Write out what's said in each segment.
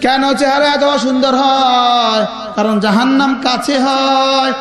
কেন চেহারা এত সুন্দর হয়? কারণ জাহান্নাম কাছে হয়।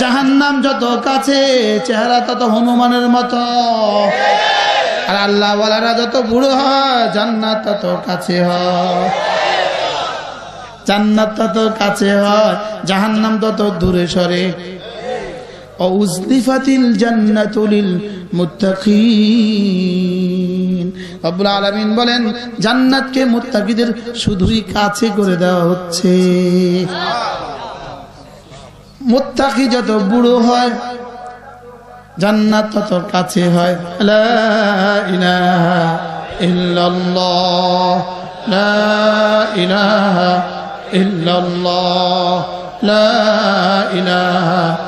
জাহান্নাম যত কাছে, চেহারা তত হনুমানের মতো। আর আল্লাহ ওয়ালারা যত বুড়ো হয়, জান্নাত তত কাছে হয়। জান্নাত তত কাছে হয়, জাহান্নাম তত দূরে সরে। অউজলিফাতিল জান্নাতুলিল মুত্তাকিন। রব্বুল আলামিন বলেন, জান্নাতকে মুত্তাকিদের শুধুই কাছে করে দেওয়া হচ্ছে। মুত্তাকি যত বুড়ো হয়, জান্নাত তত কাছে হয়। লা ইলাহা ইল্লাল্লাহ, লা ইলাহা ইল্লাল্লাহ, লা ইলাহা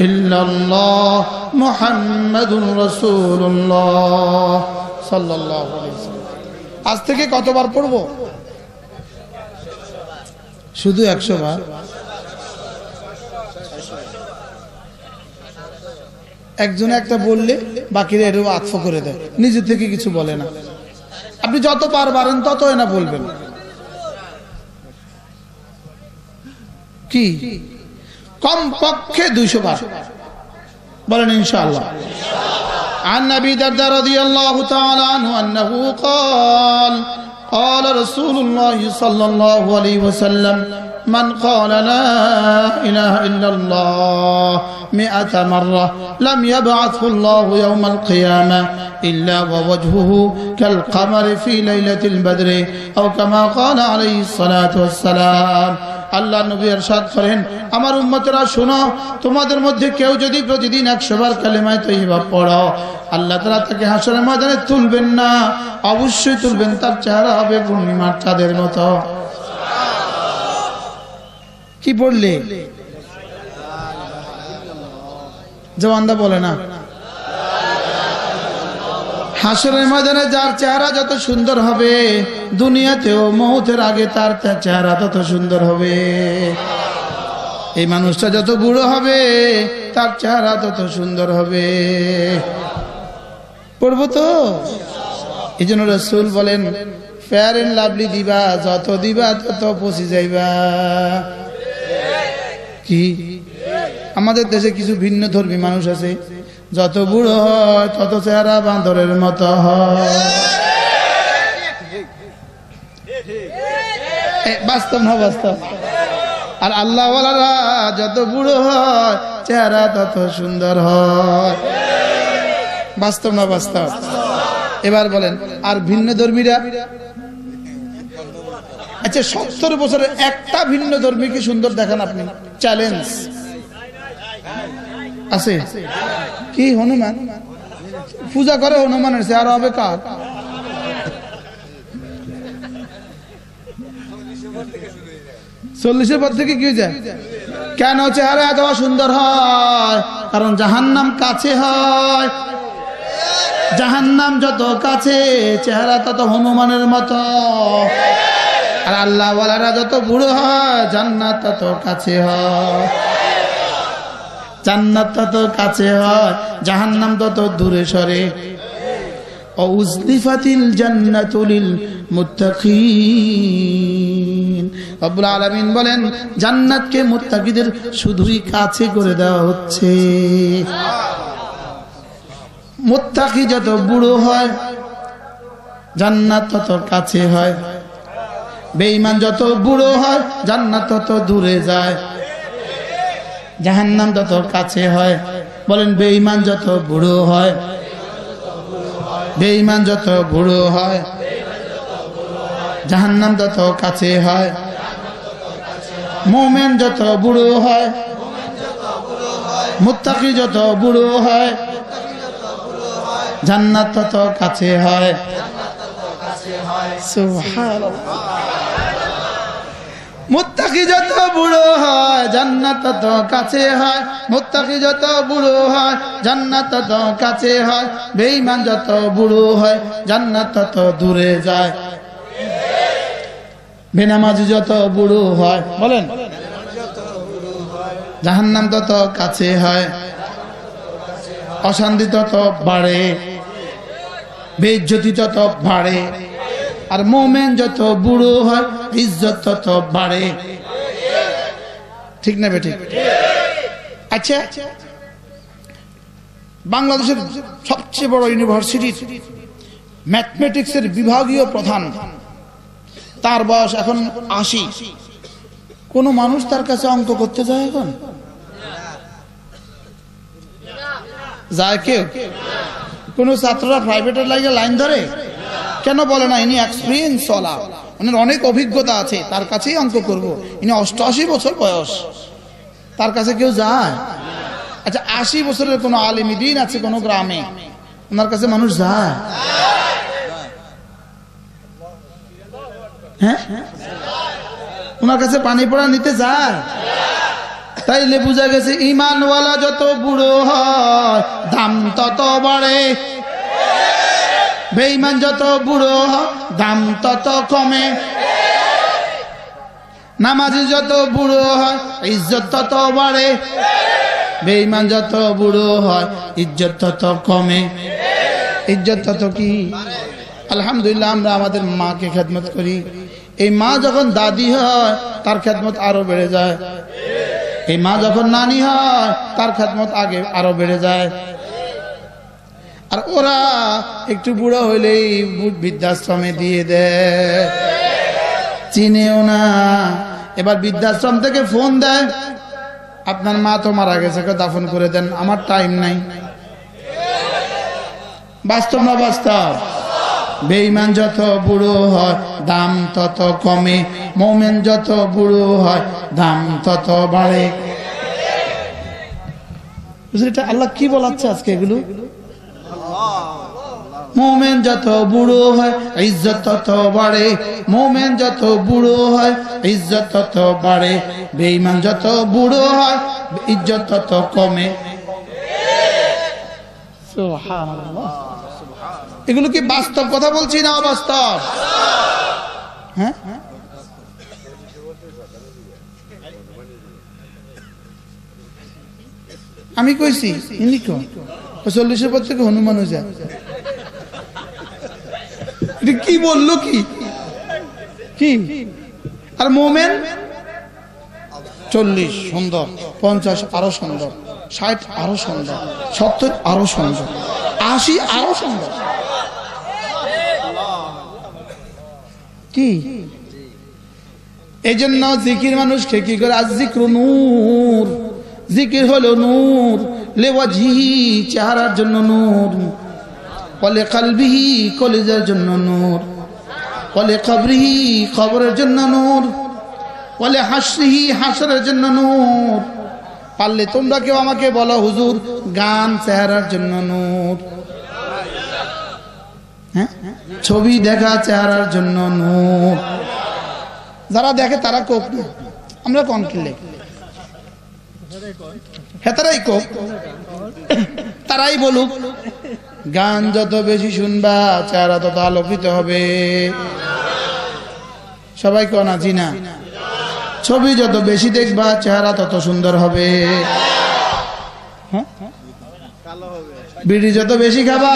ইল্লাল্লাহ লা ইলাহা ইল্লাল্লাহ মুহাম্মাদুর রাসূলুল্লাহ সাল্লাল্লাহু আলাইহি ওয়াসাল্লাম। আজ থেকে কতবার পড়ব? শুধু একশো বার। একজনে একটা বললে, বাকিরা এরও আত্ম করে দেয়। নিজে থেকে কিছু বলে না। আপনি যত পার পারেন তত না বলবেন। কি? কম পক্ষে দুইশো বার বলেন ইনশাআল্লাহ عن ابي درداء رضي الله تعالى عنه انه قال قال رسول الله صلى الله عليه وسلم من قال لا اله الا الله مئة مرة لم يبعثه الله يوم القيامة إلا ووجهه كالقمر في ليلة البدر أو كما قال عليه الصلاة والسلام আল্লাহ নবী এরশাদ করেন, আমার উম্মতেরা শোনো, তোমাদের মধ্যে কেউ যদি প্রতিদিন একশো বার কালেমায় তৈবা পড়ো, আল্লাহ তারা তাকে হাসরের ময়দানে তুলবেন না, অবশ্যই তুলবেন, তার চেহারা হবে পূর্ণিমার চাঁদের মতো। কি পড়লে? জওয়ানদা বলে না। হাসরের ময়দানে যার চেহারা যত সুন্দর হবে, দুনিয়াতেও মৌতের আগে তার চেহারা তত সুন্দর হবে। এই মানুষটা যত বুড়ো হবে, তার চেহারা তত সুন্দর হবে। পড়ব তো? এই জন্য রসুল বলেন, ফেয়ার এন্ড লাভলি দিবা, যত দিবা তত পচি যাইবা। কি? আমাদের দেশে কিছু ভিন্ন ধর্মী মানুষ আছে। যত বুড়ো হয়, তত চেহারা বাঁদরের মতো হয়। বাস্তব না বাস্তব? আর আল্লাহ যত বুড়ো হয়, চেহারা তত সুন্দর হয়। বাস্তব না বাস্তব? এবার বলেন, আর ভিন্ন ধর্মীরা? আচ্ছা সত্তর বছরের একটা ভিন্ন ধর্মী কি সুন্দর দেখান আপনি? চ্যালেঞ্জ আছে? কি হনুমান? পূজা করে হনুমানের সে আর হবে কার চল্লিশের পর থেকে কি যায় কেন চেহারা এত সুন্দর হয়? কারণ জাহান্নাম কাছে হয়। জাহান্নাম যত কাছে, চেহারা তত হনুমানের মতো। আর আল্লাহ ওয়ালারা যত বুড়ো হয়, জান্নাত তত কাছে হয়। জান্নাত তত কাছে হয়, জাহান্নাম তত দূরে সরে। অউজলিফাতিল জান্নাতুলিল মুত্তাকিন। রব্বুল আলামিন বলেন, জান্নাতকে মুত্তাকিদের শুধুই কাছে করে দেওয়া হচ্ছে। মুত্তাকি যত বুড়ো হয়, জান্নাত তত কাছে হয়। বেঈমান যত বুড়ো হয়, জান্নাত তত দূরে যায়। জাহান্নাম যত কাছে হয়, বলেন বেঈমান যত বুড়ো হয়, বেঈমান যত বুড়ো হয়, জাহান্নাম যত কাছে হয়, মোমেন যত বুড়ো হয়, মুত্তাকি যত বুড়ো হয়, জান্নাত তত কাছে হয়। সুবহানাল্লাহ। মুত্তাকি যত বুড়ো হয়, জান্নাত তত কাছে হয়। মুত্তাকি যত বুড়ো হয়, জান্নাত তত কাছে হয়। বেঈমান যত বুড়ো হয়, জান্নাত তত দূরে যায়। বেনামাজি যত বুড়ো হয়, বলেন। জাহান্নাম তত কাছে হয়। অশান্তি তত বাড়ে। বেজ্জতি তত বাড়ে। আর মোমেন যত বুড়ো হয় ইজ্জত তত বাড়ে। ঠিক না বেঠিক? আচ্ছা বাংলাদেশের সবচেয়ে বড় ইউনিভার্সিটি ম্যাথমেটিক্সের বিভাগীয় প্রধান। তার বয়স এখন আশি। কোন মানুষ তার কাছে অঙ্ক করতে যায় এখন? যায় কেউ? কোন ছাত্ররা প্রাইভেটের লাগে লাইন ধরে? কেন বলে না, ইনি এক্সপিরিয়েন্স চলা ওনার অনেক অভিজ্ঞতা আছে, তার কাছেই অঙ্ক করব। ইনি অষ্টআশি বছর বয়স। তার কাছে কেউ যায়? আচ্ছা আশি বছরের কোনো আলিমী দিন আছে, কোনো গ্রামে? ওনার কাছে মানুষ যায়? হ্যাঁ? ওনার কাছে পানি পড়া নিতে যায়? তাইলে বুঝা গেছে, ইমানওয়ালা যত বুড়ো হয় দাম তত বাড়ে বেঈমান যত বুড়ো দাম তত কমে। নামাজি যত বুড়ো হয় ইজ্জত তত বাড়ে। বেঈমান যত বুড়ো হয় ইজ্জত তত কমে। ইজ্জত তত কি? আলহামদুলিল্লাহ, আমরা আমাদের মাকে খেদমত করি। এই মা যখন দাদি হয়, তার খেদমত আরও বেড়ে যায়। এই মা যখন নানি হয়, তার খেদমত আগে আরও বেড়ে যায়। আর ওরা একটু বুড়ো হইলেই বৃদ্ধাশ্রমে দিয়ে দেয় চিনেও না। এবার বৃদ্ধাশ্রম থেকে ফোন দেয়। আপনার মা তো মারা গেছে দাফন করে দেন, আমার টাইম নাই। বাস্তব না বাস্তব? বেঈমান যত বুড়ো হয়, দাম তত কমে। মোমেন যত বুড়ো হয়, দাম তত বাড়ে। এটা আল্লাহ কি বলাচ্ছে আজকে এগুলো? মোমেন যত বুড়ো হয়, ইজ্জত তত বাড়ে। মোমেন যত বুড়ো হয়, ইজ্জত তত বাড়ে। বেঈমান যত বুড়ো হয়, ইজ্জত তত কমে। এগুলো কি বাস্তব কথা বলছি না অবাস্তব? হ্যাঁ? আমি কইছি চল্লিশের পর থেকে হনুমান হয়ে যায়। কি বলল কি? কি? আর মোমেন? চল্লিশ সুন্দর, পঞ্চাশ আরও সুন্দর, ষাট আরও সুন্দর, সত্তর আরও সুন্দর, আশি আরও সুন্দর। কি? এই জন্য জিকির মানুষকে কি করে? আজ জিক্র নূর, জিকির হলো নূর, লেওয়াজি, চেহারার জন্য নূর। বলে কালবিহি কলেজের জন্য নূর বলে কবরিহি খবরের জন্য নূর বলে হাসরিহি হাসরের জন্য নূর। পারলে তোমরা কেউ আমাকে বলো, হুজুর, গান চেহারার জন্য নূর। হ্যাঁ? ছবি দেখা চেহারার জন্য নূর। যারা দেখে তারা না আমরা কন কিনলে হ্যাঁ তারাই কোক তারাই বলুক গান যত বেশি শুনবা, চেহারা তত আলোকিত হবে। সবাই কনা না? ছবি যত বেশি দেখবা, চেহারা তত সুন্দর হবে। হ্যাঁ? বিড়ি যত বেশি খাবা,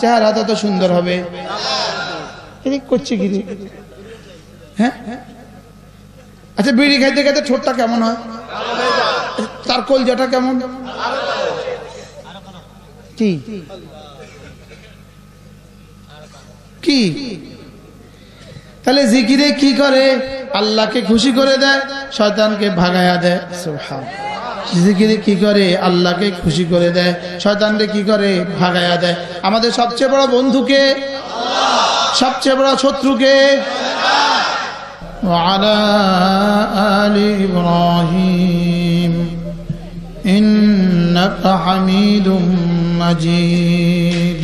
চেহারা তত সুন্দর হবে। করছে কি? হ্যাঁ? আচ্ছা বিড়ি খাইতে খাইতে ঠোঁটটা কেমন হয়? তার কলজাটা কেমন? কি? কি তাহলে জিকিরে কি করে আল্লাহকে খুশি করে দেয় শয়তানকে ভাগায়া দেয় সুবহান। জিকিরে কি করে আল্লাহকে খুশি করে দেয় শয়তানকে কি করে ভাগায়া দেয় আমাদের সবচেয়ে বড় বন্ধুকে সবচেয়ে বড় শত্রুকে وعلى آل إبراهيم إنك حميد مجيد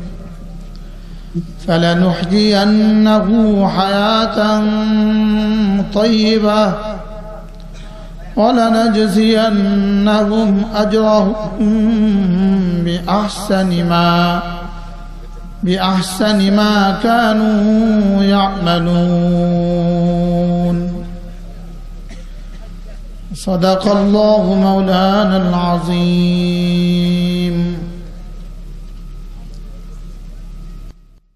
فلنحيينه حياة طيبة ولنجزينهم أجرهم بأحسن ما بأحسن ما كانوا يعملون. صدق الله مولانا العظيم.